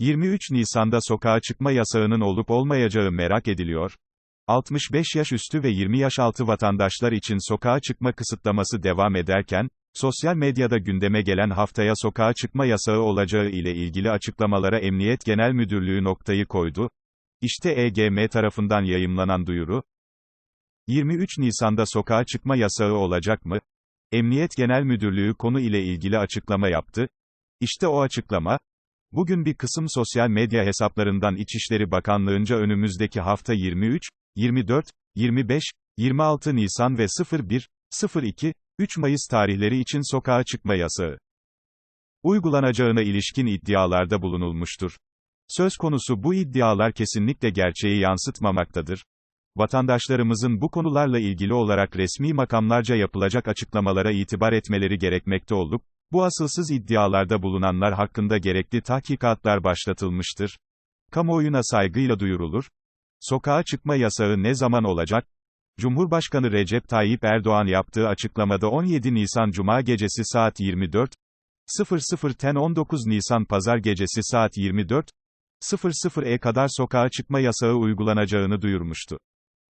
23 Nisan'da sokağa çıkma yasağının olup olmayacağı merak ediliyor. 65 yaş üstü ve 20 yaş altı vatandaşlar için sokağa çıkma kısıtlaması devam ederken, sosyal medyada gündeme gelen haftaya sokağa çıkma yasağı olacağı ile ilgili açıklamalara Emniyet Genel Müdürlüğü noktayı koydu. İşte EGM tarafından yayımlanan duyuru. 23 Nisan'da sokağa çıkma yasağı olacak mı? Emniyet Genel Müdürlüğü konu ile ilgili açıklama yaptı. İşte o açıklama. Bugün bir kısım sosyal medya hesaplarından İçişleri Bakanlığı'nca önümüzdeki hafta 23, 24, 25, 26 Nisan ve 01, 02, 3 Mayıs tarihleri için sokağa çıkma yasağı uygulanacağına ilişkin iddialarda bulunulmuştur. Söz konusu bu iddialar kesinlikle gerçeği yansıtmamaktadır. Vatandaşlarımızın bu konularla ilgili olarak resmi makamlarca yapılacak açıklamalara itibar etmeleri gerekmekte olup, bu asılsız iddialarda bulunanlar hakkında gerekli tahkikatlar başlatılmıştır. Kamuoyuna saygıyla duyurulur. Sokağa çıkma yasağı ne zaman olacak? Cumhurbaşkanı Recep Tayyip Erdoğan yaptığı açıklamada 17 Nisan Cuma gecesi saat 24, 00'ten 19 Nisan Pazar gecesi saat 24, 00'e kadar sokağa çıkma yasağı uygulanacağını duyurmuştu.